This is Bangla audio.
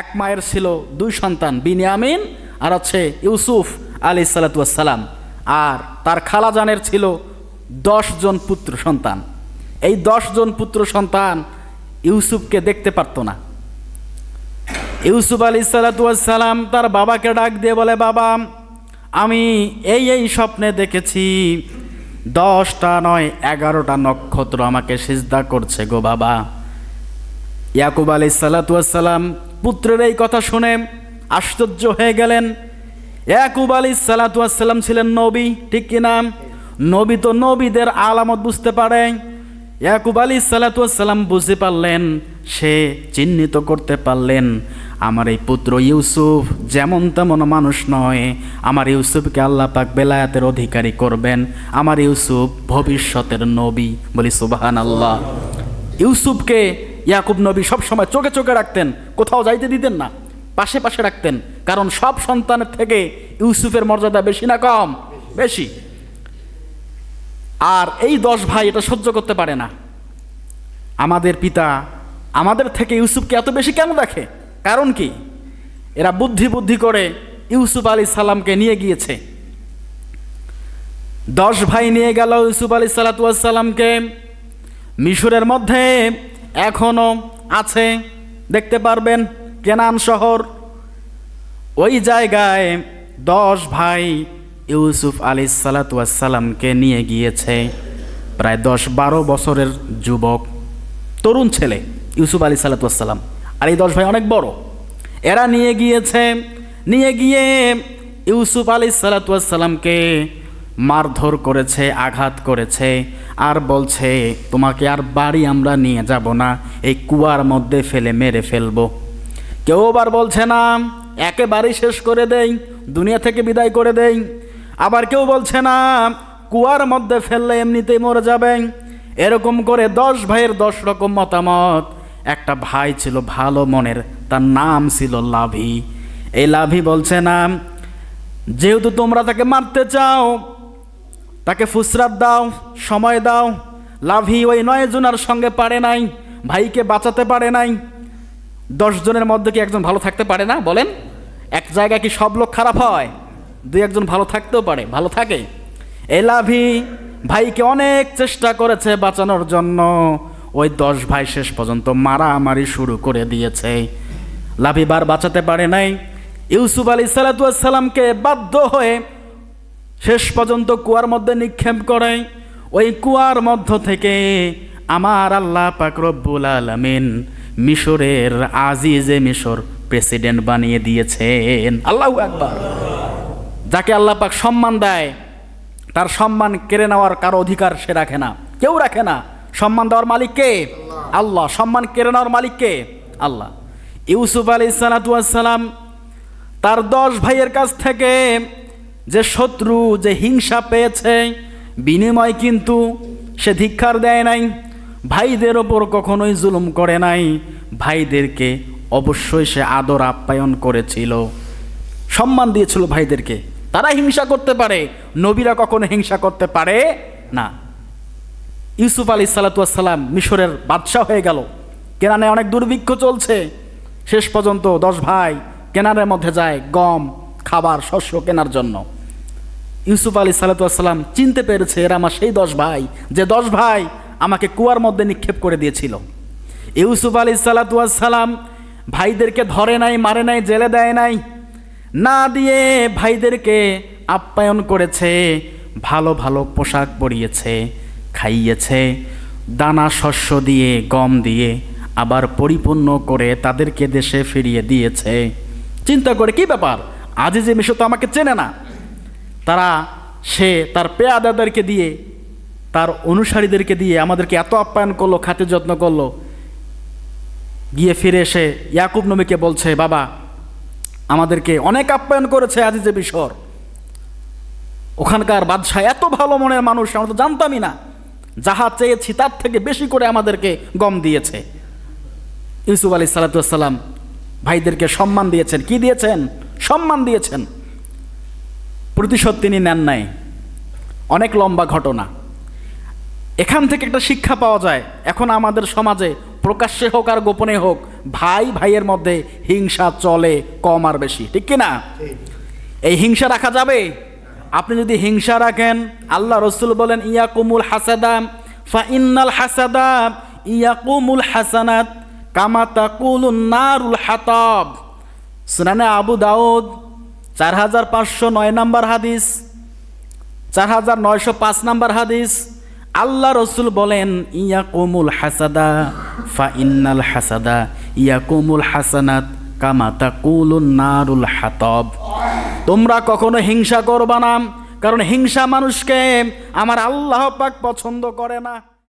এক মায়ের ছিল দুই সন্তান, বিনিয়ামিন আর হচ্ছে ইউসুফ আলি সালাতাম আর তার খালাজানের ছিল দশ জন পুত্র সন্তান। এই দশ জন পুত্র সন্তান ইউসুফকে দেখতে পারতো না। ইউসুফ আলী সালাতাম তার বাবাকে ডাক দিয়ে বলে, বাবা, আমি এই এই স্বপ্নে দেখেছি, দশটা নয়, এগারোটা নক্ষত্র আমাকে সিজদা করছে গো বাবা। ইয়াকুব আলী সালাতাম পুত্রের এই কথা শুনে আশ্চর্য হয়ে গেলেন। ইয়াকুব আলী সালাতাম ছিলেন নবী, ঠিক কিনা নবী তো নবীদের আলামত বুঝতে পারে। ইয়াকুব আলী সালাতাম বুঝতে পারলেন, সে চিহ্নিত করতে পারলেন, আমার এই পুত্র ইউসুফ যেমন তেমন মানুষ নয়। আমার ইউসুফকে আল্লাহ পাক বেলায়াতের অধিকারী করবেন। আমার ইউসুফ ভবিষ্যতের নবী। বলি সুবাহান আল্লাহ ইউসুফকে ইয়াকুব নবী সবসময় চোখে চোখে রাখতেন, কোথাও যাইতে দিতেন না, পাশে পাশে রাখতেন, কারণ সব সন্তানের থেকে ইউসুফের মর্যাদা বেশি না কম? বেশি। আর এই দশ ভাই এটা সহ্য করতে পারে না। আমাদের পিতা আমাদের থেকে ইউসুফকে এত বেশি কেন দেখে? কারণ কি? এরা বুদ্ধি বুদ্ধি করে ইউসুফ আলী সাল্লামকে নিয়ে গিয়েছে। দশ ভাই নিয়ে গেল ইউসুফ আলী সাল্লাতামকে মিশরের মধ্যে এখনও আছে, দেখতে পারবেন কেনান শহর। ওই জায়গায় দশ ভাই ইউসুফ আলী সালাতামকে নিয়ে গিয়েছে, প্রায় দশ বারো বছরের যুবক, তরুণ ছেলে ইউসুফ আলী সালাতাম আর এই দশ ভাই অনেক বড়। এরা নিয়ে গিয়েছে, নিয়ে গিয়ে ইউসুফ আলী সালাতামকে মারধর করেছে, আঘাত করেছে। আর বলছে, তোমাকে আর বাড়ি আমরা নিয়ে যাব না, এই কুয়ার মধ্যে ফেলে মেরে ফেলব। কেউ আবার বলছে, না একেবারেই শেষ করে দেই, দুনিয়া থেকে বিদায় করে দেই। আবার কেউ বলছে, না, কুয়ার মধ্যে ফেললে এমনিতেই মরে যাবেন এরকম করে দশ ভাইয়ের দশ রকম মতামত। একটা ভাই ছিল ভালো মনের, তার নাম ছিল লাভি। এই লাভি বলছে, না, যেহেতু তোমরা তাকে মারতে চাও, তাকে ফুসরাত দাও সময় দাও। লাভি ওই নয় জনের সঙ্গে পারে নাই। ভাইকে বাঁচাতে পারে নাই। দশ জনের মধ্যে কি একজন ভালো থাকতে পারে না? বলেন। এক জায়গায় কি সব লোক খারাপ হয়? দুই একজন ভালো থাকতেও পারে, ভালো থাকে। এই লাভি, ভাইকে অনেক চেষ্টা করেছে বাঁচানোর জন্য। ওই দশ ভাই শেষ পর্যন্ত মারামারি শুরু করে দিয়েছে। লাভি বার বাঁচাতে পারে নাই। ইউসুফ আলী সালাতামকে বাধ্য হয়ে শেষ পর্যন্ত কুয়ার মধ্যে নিক্ষেপ করে। ওই কুয়ার মধ্য থেকে আমার আল্লাহ পাক রব্বুল আলমিন মিশরের আজিজে মিশর প্রেসিডেন্ট বানিয়ে দিয়েছেন। আল্লাহ একবার যাকে আল্লাহ পাক সম্মান দেয় তার সম্মান কেড়ে নেওয়ার কারও অধিকার সে রাখে না। কেউ রাখে না। সম্মান দেওয়ার মালিক কে? আল্লাহ। সম্মান কেড়ে নেওয়ার মালিক কে? আল্লাহ। ইউসুফ আলী সালাতাম তার দশ ভাইয়ের কাছ থেকে যে শত্রু যে হিংসা পেয়েছে বিনিময় কিন্তু সে ধিক্ষার দেয় নাই। ভাইদের ওপর কখনোই জুলুম করে নাই। ভাইদেরকে অবশ্যই সে আদর আপ্যায়ন করেছিল। সম্মান দিয়েছিল ভাইদেরকে। তারা হিংসা করতে পারে। নবীরা কখনো হিংসা করতে পারে না। ইউসুফ আলী সালাতাম মিশরের বাদশাহ হয়ে গেল। কেনানে অনেক দুর্ভিক্ষ চলছে। শেষ পর্যন্ত দশ ভাই কেনারের মধ্যে যায় গম, খাবার, শস্য কেনার জন্য। ইউসুফ আলী সালাতাম চিনতে পেরেছে, এরা আমার সেই দশ ভাই। যে দশ ভাই আমাকে কুয়ার মধ্যে নিক্ষেপ করে দিয়েছিল। ইউসুফ আলী সালাতাম ভাইদেরকে ধরে নাই, মারে নাই, জেলে দেয় নাই। না দিয়ে ভাইদেরকে আপ্যায়ন করেছে, ভালো ভালো পোশাক পরিয়েছে, খাইয়েছে, দানা শস্য দিয়ে, গম দিয়ে, আবার পরিপূর্ণ করে তাদেরকে দেশে ফিরিয়ে দিয়েছে। চিন্তা করে কি ব্যাপার? আজ যে মিশো তো আমাকে চেনে না। তারা, সে তার পেয়াদাদেরকে দিয়ে, তার অনুসারীদেরকে দিয়ে আমাদেরকে এত আপ্যায়ন করল খাতে যত্ন করল। গিয়ে ফিরে এসে ইয়াকুব নবীকে বলছে, বাবা, আমাদেরকে অনেক আপ্যায়ন করেছে আজিজে বিশর। ওখানকার বাদশাহ এত ভালো মনের মানুষ, আমরা তো জানতামই না। যাহা চেয়েছি তার থেকে বেশি করে আমাদেরকে গম দিয়েছে। ইউসুফ আলী সালাতাম ভাইদেরকে সম্মান দিয়েছেন। কি দিয়েছেন? সম্মান দিয়েছেন। প্রতিশোধ তিনি নেন নাই। অনেক লম্বা ঘটনা। এখান থেকে একটা শিক্ষা পাওয়া যায়, এখন আমাদের সমাজে প্রকাশ্যে হোক আর গোপনে হোক, ভাই ভাইয়ের মধ্যে হিংসা চলে কম আর বেশি, ঠিক কি না এই হিংসা রাখা যাবে? আপনি যদি হিংসা রাখেন, আল্লাহ রসুল বলেন, ইয়াকুমুল হাসাদাম ফা ইন্নাল হাসাদা, ইয়াকুমুল হাসানাত কামা তাকুলুন নারুল হাতাব। সুনানে আবু দাউদ চার হাজার পাঁচশো নয় নম্বর হাদিস চার হাজার নয়শো পাঁচ নম্বর হাদিস, আল্লাহ রসুল বলেন ইয়া কোমুল হাসাদা ফা ইন্নাল হাসাদা ইয়া কোমুল হাসানাত কামাতা কুলুন নারুল হাতব। তোমরা কখনো হিংসা করবা না, কারণ হিংসা মানুষকে আমার আল্লাহ পাক পছন্দ করে না।